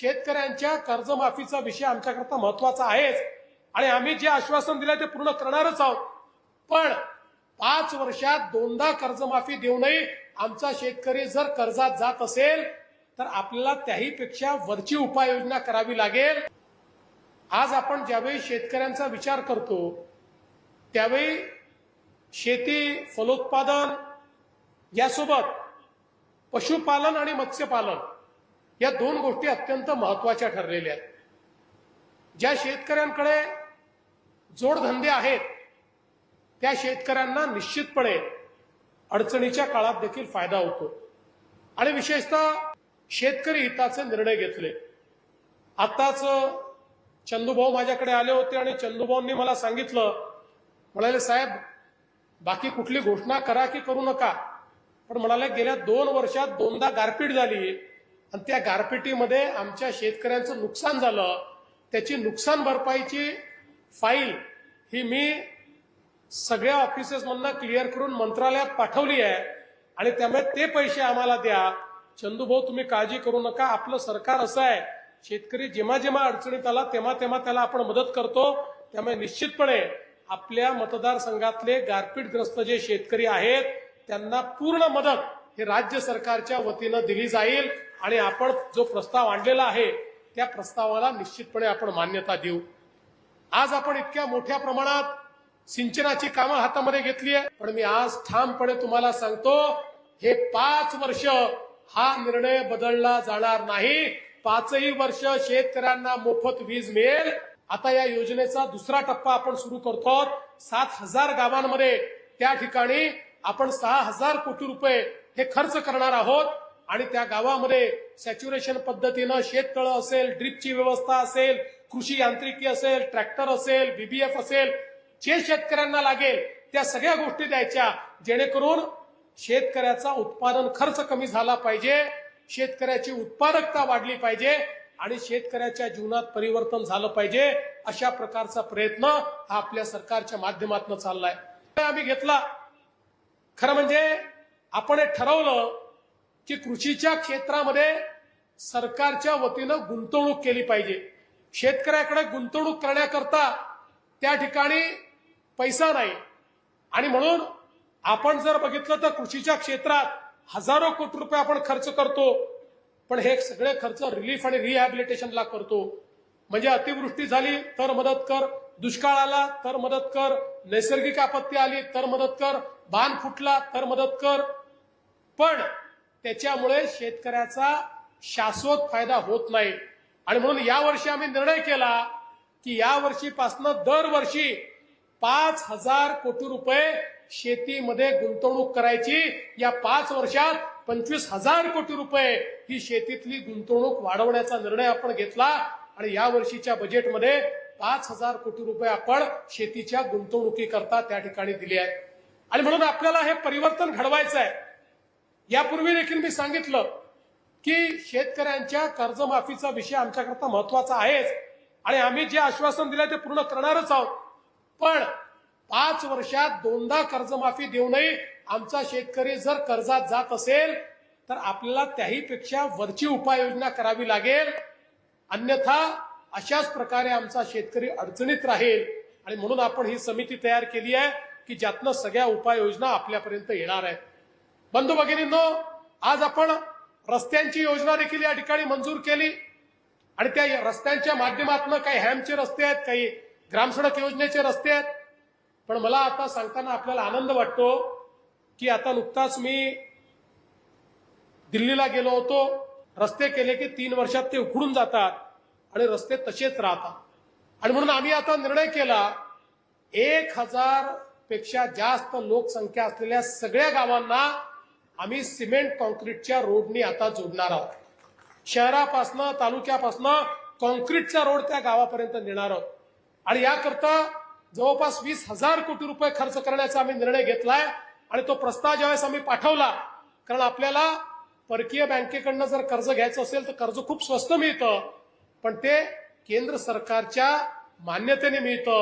शेतकऱ्यांच्या कर्जमाफीचा विषय आमच्याकरता महत्त्वाचा आहेच. आणि आम्ही जे आश्वासन दिलं ते पूर्ण करणारच आहोत. पण पाच वर्षात दोनदा कर्जमाफी देऊनही आमचा शेतकरी जर कर्जात जात असेल तर आपल्याला त्याहीपेक्षा वरची उपाययोजना करावी लागेल. आज आपण ज्यावेळी शेतकऱ्यांचा विचार करतो त्यावेळी शेती फलोत्पादन यासोबत पशुपालन आणि मत्स्यपालन या दोन गोष्टी अत्यंत महत्त्वाच्या ठरलेल्या आहेत. ज्या शेतकऱ्यांकडे जोडधंदे आहेत त्या शेतकऱ्यांना निश्चितपणे अडचणीच्या काळात देखील फायदा होतो. आणि विशेषतः शेतकरी हिताचे निर्णय घेतले. आताच चंदूभाऊ माझ्याकडे आले होते आणि चंदूभाऊंनी मला सांगितलं म्हणाले साहेब बाकी कुठली घोषणा करा की करू नका. पण म्हणाले गेल्या दोन वर्षात दोनदा गारपीट झाली आणि त्या गारपिटीमध्ये आमच्या शेतकऱ्यांचं नुकसान झालं. त्याची नुकसान भरपाईची फाईल ही मी सगळ्या ऑफिसेसमधनं क्लिअर करून मंत्रालयात पाठवली आहे. आणि त्यामुळे ते पैसे आम्हाला द्या. चंदूभाऊ तुम्ही काळजी करू नका. आपलं सरकार असं आहे शेतकरी जेव्हा जेव्हा अडचणीत आला तेव्हा तेव्हा त्याला आपण मदत करतो. त्यामुळे निश्चितपणे आपल्या मतदारसंघातले गारपीटग्रस्त जे शेतकरी आहेत त्यांना पूर्ण मदत हे राज्य सरकारच्या वतीनं दिली जाईल. आणि आपण जो प्रस्ताव आणलेला आहे त्या प्रस्तावाला निश्चितपणे आपण मान्यता देऊ. आज आपण इतक्या मोठ्या प्रमाणात सिंचनाची कामं हातामध्ये घेतली आहे. पण मी आज ठामपणे तुम्हाला सांगतो हे पाच वर्ष हा निर्णय बदलला जाणार नाही. पाचही वर्ष शेतकऱ्यांना मोफत वीज मिळेल. आता या योजनेचा दुसरा टप्पा आपण सुरू करतो. सात हजार गावांमध्ये त्या ठिकाणी आपण सहा हजार कोटी रुपये हे खर्च करणार आहोत. आणि त्या गावामध्ये सॅच्युरेशन पद्धतीनं शेततळं असेल ड्रीपची व्यवस्था असेल कृषी यांत्रिकी असेल ट्रॅक्टर असेल बीबीएफ असेल जे शेतकऱ्यांना लागेल त्या सगळ्या गोष्टी द्यायच्या. जेणेकरून शेतकऱ्याचा उत्पादन खर्च कमी झाला पाहिजे शेतकऱ्याची उत्पादकता वाढली पाहिजे आणि शेतकऱ्याच्या जीवनात परिवर्तन झालं पाहिजे अशा प्रकारचा प्रयत्न हा आपल्या सरकारच्या माध्यमातून चाललाय. आम्ही घेतला. खरं म्हणजे आपण हे ठरवलं की कृषीच्या क्षेत्रामध्ये सरकारच्या वतीनं गुंतवणूक केली पाहिजे. शेतकऱ्याकडे गुंतवणूक करण्याकरता त्या ठिकाणी पैसा नाही. आणि म्हणून आपण जर बघितलं तर कृषीच्या क्षेत्रात हजारो कोटी रुपये आपण खर्च करतो. पण हे सगळे खर्च रिलीफ आणि रिहॅबिलिटेशनला करतो. म्हणजे अतिवृष्टी झाली तर मदत कर. दुष्काळ आला तर मदत कर. नैसर्गिक आपत्ती आली तर मदत कर. बाण फुटला तर मदत कर. पण त्याच्यामुळे शेतकऱ्याचा शाश्वत फायदा होत नाही. आणि म्हणून यावर्षी आम्ही निर्णय केला की या वर्षीपासनं दरवर्षी पाच हजार कोटी रुपये शेतीमध्ये गुंतवणूक करायची. या पाच वर्षात पंचवीस हजार कोटी रुपये ही शेतीतली गुंतवणूक वाढवण्याचा निर्णय आपण घेतला. आणि या वर्षीच्या बजेटमध्ये पाच हजार कोटी रुपये आपण शेतीच्या गुंतवणुकीकरता त्या ठिकाणी दिली आहे आणि म्हणून आपल्याला हे परिवर्तन घडवायचं आहे यापूर्वी देखील मी सांगितलं की शेतकऱ्यांच्या कर्जमाफीचा विषय आमच्याकरता महत्त्वाचा आहेच आणि आम्ही जे आश्वासन दिलं ते पूर्ण करणारच आहोत. पण पाच वर्षात दोनदा कर्जमाफी देऊनही आमचा शेतकरी जर कर्जात जात असेल तर आपल्याला त्याहीपेक्षा वरची उपाययोजना करावी लागेल. अन्यथा अशाच प्रकारे आमचा शेतकरी अडचणीत राहील. आणि म्हणून आपण ही समिती तयार केली आहे की ज्यातनं सगळ्या उपाययोजना आपल्यापर्यंत येणार आहेत. बंधू भगिनींनो आज आपण रस्त्यांची योजना देखील या ठिकाणी मंजूर केली. आणि त्या रस्त्यांच्या माध्यमातून काही हॅमचे रस्ते आहेत काही ग्रामसडक योजनेचे रस्ते आहेत. पण मला आता सांगताना आपल्याला आनंद वाटतो की आता नुकताच मी दिल्लीला गेलो होतो. रस्ते केले की तीन वर्षात ते उखडून जातात आणि रस्ते तसेच राहतात. आणि म्हणून आम्ही आता निर्णय केला एक हजारपेक्षा जास्त लोकसंख्या असलेल्या सगळ्या गावांना आम्ही सिमेंट कॉन्क्रीटच्या रोडनी आता जोडणार आहोत. शहरापासनं तालुक्यापासनं कॉन्क्रीटचा रोड त्या गावापर्यंत नेणार आहोत. आणि याकरता जवळपास वीस हजार कोटी रुपये खर्च करण्याचा आम्ही निर्णय घेतलाय आणि तो प्रस्ताव ज्यावेळेस आम्ही पाठवला कारण आपल्याला परकीय बँकेकडनं जर कर्ज घ्यायचं असेल तर कर्ज खूप स्वस्त मिळतं पण ते केंद्र सरकारच्या मान्यतेने मिळतं.